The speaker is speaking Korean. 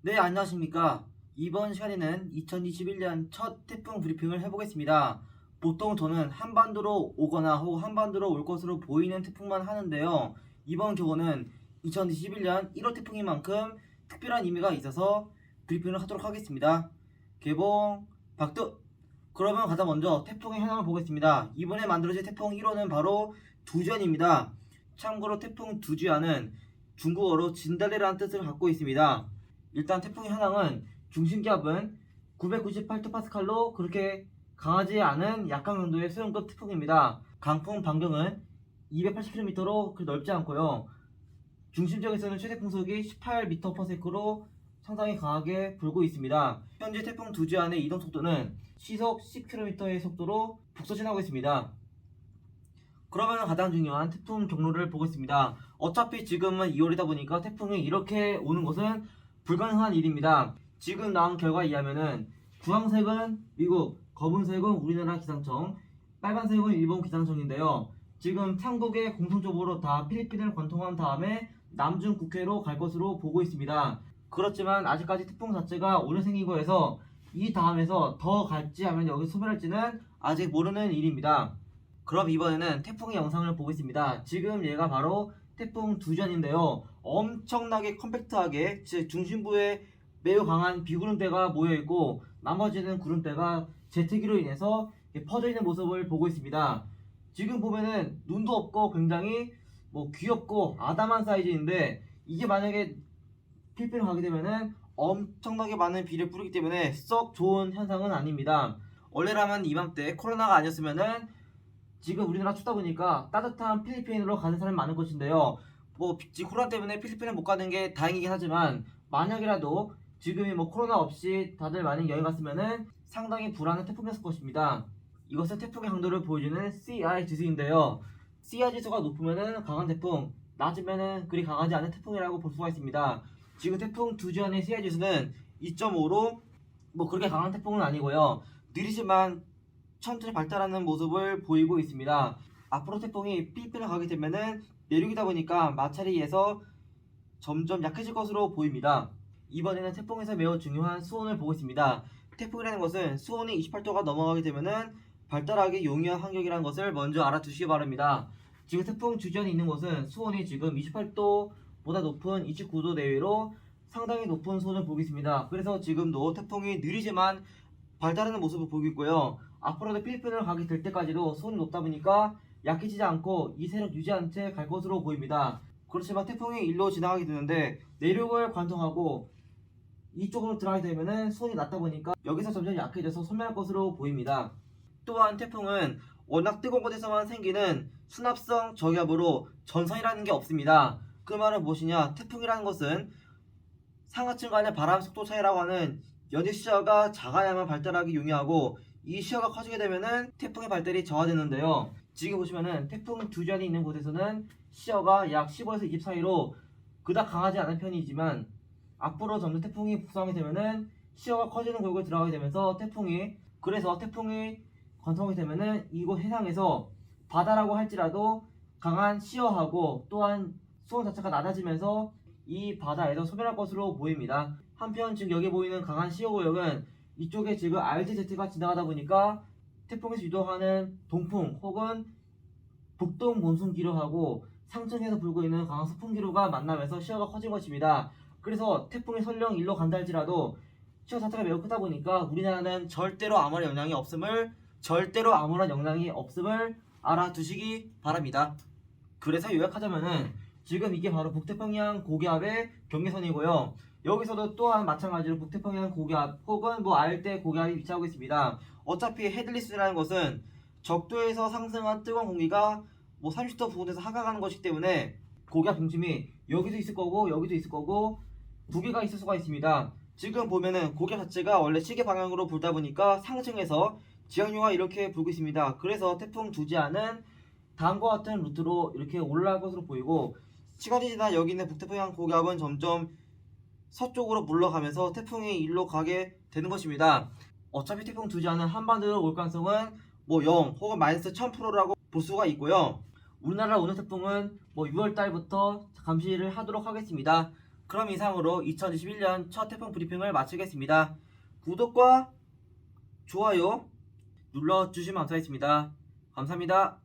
네, 안녕하십니까. 이번 시간에는 2021년 첫 태풍 브리핑을 해보겠습니다. 보통 저는 한반도로 오거나 혹은 한반도로 올 것으로 보이는 태풍만 하는데요. 이번 경우는 2021년 1호 태풍인 만큼 특별한 의미가 있어서 브리핑을 하도록 하겠습니다. 개봉 박두! 그러면 가장 먼저 태풍의 현황을 보겠습니다. 이번에 만들어진 태풍 1호는 바로 두지안입니다. 참고로 태풍 두지안은 중국어로 진달래라는 뜻을 갖고 있습니다. 일단 태풍의 현황은 중심기압은 998헥토파스칼로 그렇게 강하지 않은 약한 강도의 소형급 태풍입니다. 강풍 반경은 280km로 그리 넓지 않고요. 중심 지역에서는 최대 풍속이 18m/s로 상당히 강하게 불고 있습니다. 현재 태풍 두지 안의 이동 속도는 시속 10km의 속도로 북서진하고 있습니다. 그러면 가장 중요한 태풍 경로를 보겠습니다. 어차피 지금은 2월이다 보니까 태풍이 이렇게 오는 것은 불가능한 일입니다. 지금 나온 결과에 의하면은 주황색은 미국, 검은색은 우리나라 기상청, 빨간색은 일본 기상청인데요. 지금 삼국에 공통적으로 다 필리핀을 관통한 다음에 남중 국해로 갈 것으로 보고 있습니다. 그렇지만 아직까지 태풍 자체가 오늘 생긴 거에서 이 다음에서 더 갈지 하면 여기 소멸할지는 아직 모르는 일입니다. 그럼 이번에는 태풍의 영상을 보겠습니다. 지금 얘가 바로 태풍 두전인데요. 엄청나게 컴팩트하게 즉 중심부에 매우 강한 비구름대가 모여 있고 나머지는 구름대가 제트기로 인해서 퍼져 있는 모습을 보고 있습니다. 지금 보면은 눈도 없고 굉장히 뭐 귀엽고 아담한 사이즈인데 이게 만약에 필리핀을 가게 되면은 엄청나게 많은 비를 뿌리기 때문에 썩 좋은 현상은 아닙니다. 원래라면 이맘때 코로나가 아니었으면은 지금 우리나라 춥다 보니까 따뜻한 필리핀으로 가는 사람이 많을 것인데요. 뭐 코로나 때문에 필리핀을 못 가는 게 다행이긴 하지만 만약이라도 지금이 뭐 코로나 없이 다들 많이 여행 갔으면은 상당히 불안한 태풍이었을 것입니다. 이것은 태풍의 강도를 보여주는 CI 지수인데요. CI 지수가 높으면은 강한 태풍, 낮으면은 그리 강하지 않은 태풍이라고 볼 수가 있습니다. 지금 태풍 두지안의 CI 지수는 2.5로 뭐 그렇게 강한 태풍은 아니고요. 느리지만 천천히 발달하는 모습을 보이고 있습니다. 앞으로 태풍이 필리핀을 가게 되면은 내륙이다 보니까 마찰이에서 점점 약해질 것으로 보입니다. 이번에는 태풍에서 매우 중요한 수온을 보겠습니다. 태풍이라는 것은 수온이 28도가 넘어가게 되면은 발달하기 용이한 환경이라는 것을 먼저 알아두시기 바랍니다. 지금 태풍 주변에 있는 곳은 수온이 지금 28도보다 높은 29도 내외로 상당히 높은 수온을 보고 있습니다. 그래서 지금도 태풍이 느리지만 발달하는 모습을 보이고 있고요. 앞으로도 필리핀을 가게 될 때까지도 수온이 높다 보니까 약해지지 않고 이 세력 유지한 채 갈 것으로 보입니다. 그렇지만 태풍이 일로 지나가게 되는데 내륙을 관통하고 이쪽으로 들어가게 되면은 수온이 낮다 보니까 여기서 점점 약해져서 소멸할 것으로 보입니다. 또한 태풍은 워낙 뜨거운 곳에서만 생기는 수납성 저기압으로 전선이라는 게 없습니다. 그 말은 무엇이냐? 태풍이라는 것은 상하층 간의 바람 속도 차이라고 하는 연일 시야가 작아야만 발달하기 용이하고 이 시야가 커지게 되면은 태풍의 발달이 저하되는데요. 지금 보시면은 태풍 두 잔이 있는 곳에서는 시야가 약 15에서 20 사이로 그닥 강하지 않은 편이지만 앞으로 점점 태풍이 북상하게 되면은 시야가 커지는 구역을 들어가게 되면서 태풍이 그래서 태풍이 관통하게 되면은 이곳 해상에서 바다라고 할지라도 강한 시야하고 또한 수온 자체가 낮아지면서 이 바다에서 소멸할 것으로 보입니다. 한편 지금 여기 보이는 강한 시야 구역은 이쪽에 지금 RGZ가 지나가다 보니까 태풍에서 유도하는 동풍 혹은 북동 몬순 기류하고 상층에서 불고 있는 강한 서풍 기류가 만나면서 시야가 커진 것입니다. 그래서 태풍이 설령 일로 간다 할지라도 시야 자체가 매우 크다 보니까 우리나라는 절대로 아무런 영향이 없음을 절대로 아무런 영향이 없음을 알아두시기 바랍니다. 그래서 요약하자면은 지금 이게 바로 북태평양 고기압의 경계선이고요. 여기서도 또한 마찬가지로 북태평양 고기압 혹은 뭐 알대 고기압이 위치하고 있습니다. 어차피 헤드리스라는 것은 적도에서 상승한 뜨거운 공기가 뭐 30도 부근에서 하강하는 것이기 때문에 고기압 중심이 여기도 있을 거고 여기도 있을 거고 두 개가 있을 수가 있습니다. 지금 보면은 고기압 자체가 원래 시계 방향으로 불다 보니까 상층에서 지형류가 이렇게 불고 있습니다. 그래서 태풍 두지안은 다음과 같은 루트로 이렇게 올라갈 것으로 보이고 시간이 지나 여기 있는 북태평양 고기압은 점점 서쪽으로 물러가면서 태풍이 일로 가게 되는 것입니다. 어차피 태풍 두지안은 한반도로 올 가능성은 뭐 0 혹은 마이너스 1000%라고 볼 수가 있고요. 우리나라 오는 태풍은 뭐 6월 달부터 감시를 하도록 하겠습니다. 그럼 이상으로 2021년 첫 태풍 브리핑을 마치겠습니다. 구독과 좋아요 눌러주시면 감사하겠습니다. 감사합니다.